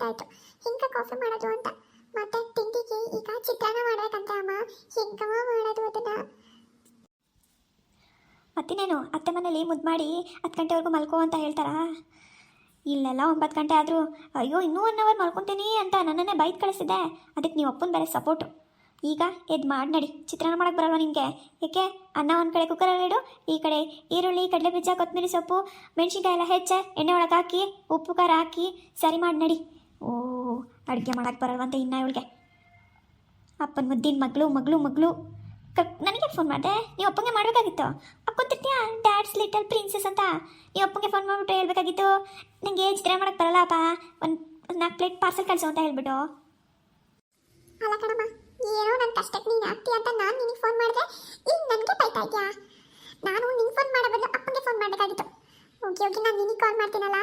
ಗೊತ್ತಾಯ್ತು. ಹಿಂಗ ಕಾಫಿ ಮಾಡೋದು ಅಂತ. ಮತ್ತೆ ತಿಂಡಿಗೆ ಈಗ ಚಿತ್ರಾನ್ನ ಮಾಡ್ಬೇಕಂತ ಅಮ್ಮ. ಹಿಂಗ ಮಾಡೋದು ಅದನ್ನ. ಮತ್ತಿನೇನು ಅತ್ತೆ ಮನೇಲಿ ಮುದ್ದು ಮಾಡಿ ಹತ್ತು ಗಂಟೆವರೆಗೂ ಮಲ್ಕೋ ಅಂತ ಹೇಳ್ತಾರಾ? ಇಲ್ಲೆಲ್ಲ ಒಂಬತ್ತು ಗಂಟೆ ಆದರೂ, ಅಯ್ಯೋ, ಇನ್ನೂ ಒನ್ ಅವರ್ ಮಲ್ಕೊತೀನಿ ಅಂತ ನನ್ನನ್ನೇ ಬೈತ್ ಕಳಿಸಿದ್ದೆ. ಅದಕ್ಕೆ ನೀವು ಅಪ್ಪನ ಬೇರೆ ಸಪೋರ್ಟು ಈಗ ಎದ್ದು ಮಾಡಿ ನಡಿ. ಚಿತ್ರಾನ್ನ ಮಾಡಕ್ಕೆ ಬರಲ್ವಾ ನಿಮಗೆ ಏಕೆ? ಅನ್ನ ಒಂದು ಕಡೆ ಕುಕ್ಕರಲ್ಲಿ ಇಡು, ಈ ಕಡೆ ಈರುಳ್ಳಿ ಕಡಲೆ ಬೀಜ ಕೊತ್ತಂಬರಿ ಸೊಪ್ಪು ಮೆಣಸಿನಕಾಯಿ ಎಲ್ಲ ಹೆಚ್ಚೆ, ಎಣ್ಣೆ ಒಳಗೆ ಹಾಕಿ, ಉಪ್ಪು ಖಾರ ಹಾಕಿ, ಸರಿ ಮಾಡಿ ನಡಿ. ಓ, ಅಡುಗೆ ಮಾಡೋಕ್ಕೆ ಬರಲ್ವಂತೆ ಇನ್ನ ಇವಳಿಗೆ. ಅಪ್ಪನ ಮುದ್ದಿನ ಮಗಳು ಮಗಳು ಮಗಳು. ನನಗೆ ಫೋನ್ ಮಾಡಿದೆ? ನೀವು ಅಪ್ಪಂಗೆ ಮಾಡಬೇಕಾಗಿತ್ತು. ಅಪ್ಪಂತಿರ್ತೀಯ ಡ್ಯಾಡ್ಸ್ ಲಿಟಲ್ ಪ್ರಿನ್ಸಸ್ ಅಂತ. ನೀವು ಅಪ್ಪಂಗೆ ಫೋನ್ ಮಾಡಿಬಿಟ್ಟು ಹೇಳ್ಬೇಕಾಗಿತ್ತು. ನನಗೆ ಚಿತ್ರ ಮಾಡಕ್ಕೆ ಬರಲ್ಲಪ್ಪ ಒಂದು ನಾಲ್ಕು ಪ್ಲೇಟ್ ಪಾರ್ಸಲ್ ಕಳಿಸು ಅಂತ ಹೇಳ್ಬಿಟ್ಟು. ಅಲ್ಲ ಕಣಮ್ಮ, ಏನೋ ನನ್ನ ಕಷ್ಟಕ್ಕೆ ನೀನು ಆಗ್ತೀಯ ಅಂತ ನಾನು ನಿನಗೆ ಫೋನ್ ಮಾಡಿದೆ. ಈಗ ನನಗೆ ಬೈತಾ ಇದೆಯಾ? ನಾನು ನಿಂಗೆ ಫೋನ್ ಮಾಡೋ ಬದಲು ಅಪ್ಪಗೆ ಫೋನ್ ಮಾಡಬೇಕಾಗಿತ್ತು. ಓಕೆ ಓಕೆ, ನಾನು ನಿನಗೆ ಕಾಲ್ ಮಾಡ್ತೀನಲ್ಲ.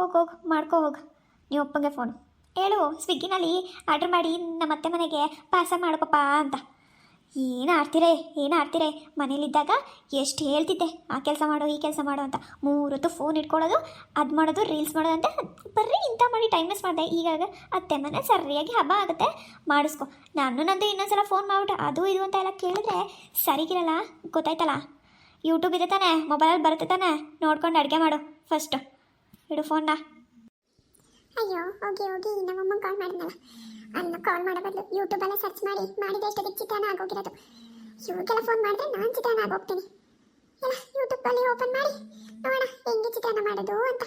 ಹೋಗಿ ಹೋಗಿ, ಮಾಡ್ಕೋ ಹೋಗಿ. ನೀವು ಅಪ್ಪಂಗೆ ಫೋನ್ ಹೇಳು, ಸ್ವಿಗ್ಗಿನಲ್ಲಿ ಆರ್ಡ್ರ್ ಮಾಡಿ ನಮ್ಮ ಅತ್ತೆ ಮನೆಗೆ ಪಾರ್ಸಲ್ ಮಾಡ್ಕೊಪ್ಪ ಅಂತ. ಏನು ಆಡ್ತೀರೇ ಏನು ಆಡ್ತೀರೇ? ಮನೇಲಿದ್ದಾಗ ಎಷ್ಟು ಹೇಳ್ತಿದ್ದೆ, ಆ ಕೆಲಸ ಮಾಡು, ಈ ಕೆಲಸ ಮಾಡು ಅಂತ. ಮೂರೊತ್ತು ಫೋನ್ ಇಟ್ಕೊಳ್ಳೋದು, ಅದು ಮಾಡೋದು ರೀಲ್ಸ್ ಮಾಡೋದು ಅಂತ ಬರ್ರಿ ಇಂಥ ಮಾಡಿ ಟೈಮ್ ವೇಸ್ಟ್ ಮಾಡಿದೆ. ಈಗಾಗ ಅತ್ತೆ ಮನೆ ಸರಿಯಾಗಿ ಹಬ್ಬ ಆಗುತ್ತೆ. ಮಾಡಿಸ್ಕೊ. ನಾನು ನಂದು ಇನ್ನೊಂದ್ಸಲ ಫೋನ್ ಮಾಡ್ಬಿಟ್ಟು ಅದು ಇದು ಅಂತ ಎಲ್ಲ ಕೇಳಿದ್ರೆ ಸರಿಗಿರಲ್ಲ, ಗೊತ್ತಾಯ್ತಲ್ಲ? ಯೂಟ್ಯೂಬ್ ಇದೆ ತಾನೆ ಮೊಬೈಲಲ್ಲಿ ಬರುತ್ತೆ ತಾನೆ. ನೋಡ್ಕೊಂಡು ಅಡುಗೆ ಮಾಡು ಫಸ್ಟು ಇಡು ಫೋನ್ನ ಅಯ್ಯೋ ಹೋಗಿ ಹೋಗಿ ನಮ್ಮಮ್ಮ ಕಾಲ್ ಮಾಡಿದ್ನಲ್ಲ. ಅನ್ನ ಕಾಲ್ ಮಾಡೋ ಬದಲು ಯೂಟ್ಯೂಬಲ್ಲೇ ಸರ್ಚ್ ಮಾಡಿ ಮಾಡಿದ ಎಷ್ಟೊತ್ತಿಗೆ ಚಿತ್ರಾನ್ನ ಆಗೋಗಿರೋದು. ಇವಾಗೆಲ್ಲ ಫೋನ್ ಮಾಡಿದ್ರೆ ನಾನು ಚಿತ್ರಾನ್ನ ಆಗೋಗ್ತೀನಿ. ಎಲ್ಲ ಯೂಟ್ಯೂಬಲ್ಲಿ ಓಪನ್ ಮಾಡಿ ನೋಡೋಣ ಹೆಂಗೆ ಚಿತ್ರಾನ್ನ ಮಾಡೋದು ಅಂತ.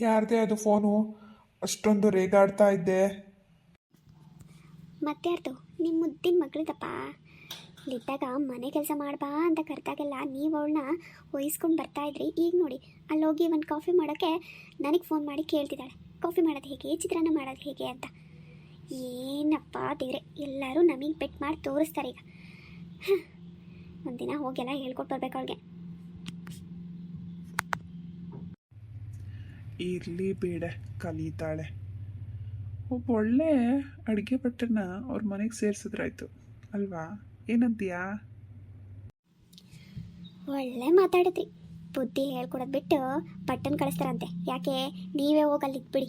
ಯಾರದೇ ಅದು ಫೋನು ಅಷ್ಟೊಂದು ರೇಗಾಡ್ತಾ ಇದ್ದೆ. ಮತ್ತೆ ಯಾರ್ದು ನಿಮ್ಮ ಮುದ್ದಿನ ಮಗಳಿದಪ್ಪ? ಇಲ್ಲಿದ್ದಾಗ ಮನೆ ಕೆಲಸ ಮಾಡ್ಬಾ ಅಂತ ಕರೆದಾಗೆಲ್ಲ ನೀವು ಅವಳನ್ನ ವಹಿಸ್ಕೊಂಡು ಬರ್ತಾ ಇದ್ರಿ. ಈಗ ನೋಡಿ, ಅಲ್ಲಿ ಹೋಗಿ ಒಂದು ಕಾಫಿ ಮಾಡೋಕ್ಕೆ ನನಗೆ ಫೋನ್ ಮಾಡಿ ಕೇಳ್ತಿದ್ದಾಳೆ. ಕಾಫಿ ಮಾಡೋದು ಹೇಗೆ? ಚಿತ್ರಾನ್ನ ಮಾಡೋದು ಹೇಗೆ? ಅಂತ. ಏನಪ್ಪ ದೇವ್ರೆ, ಎಲ್ಲರೂ ನಮಗೆ ಬೆಟ್ ಮಾಡಿ ತೋರಿಸ್ತಾರೆ ಈಗ. ಹಾಂ ಒಂದಿನ ಹೋಗೆಲ್ಲ ಹೇಳ್ಕೊಟ್ಟು ಬರ್ಬೇಕು ಅವಳಿಗೆ. ಇರಲಿ ಬೇಡ, ಕಲಿತಾಳೆ. ಒಬ್ಬ ಒಳ್ಳೆ ಅಡುಗೆ ಭಟ್ಟರನ್ನ ಅವ್ರ ಮನೆಗೆ ಸೇರಿಸಿದ್ರಾಯ್ತು, ಅಲ್ವಾ? ಏನಂತೀಯಾ? ಒಳ್ಳೆ ಮಾತಾಡಿದ್ರಿ. ಬುದ್ಧಿ ಹೇಳ್ಕೊಡೋದು ಬಿಟ್ಟು ಪಟ್ಟನ್ ಕಳಿಸ್ತಾರಂತೆ. ಯಾಕೆ? ನೀವೇ ಹೋಗಿ ಬಿಡಿ. ಇಟ್ಬಿಡಿ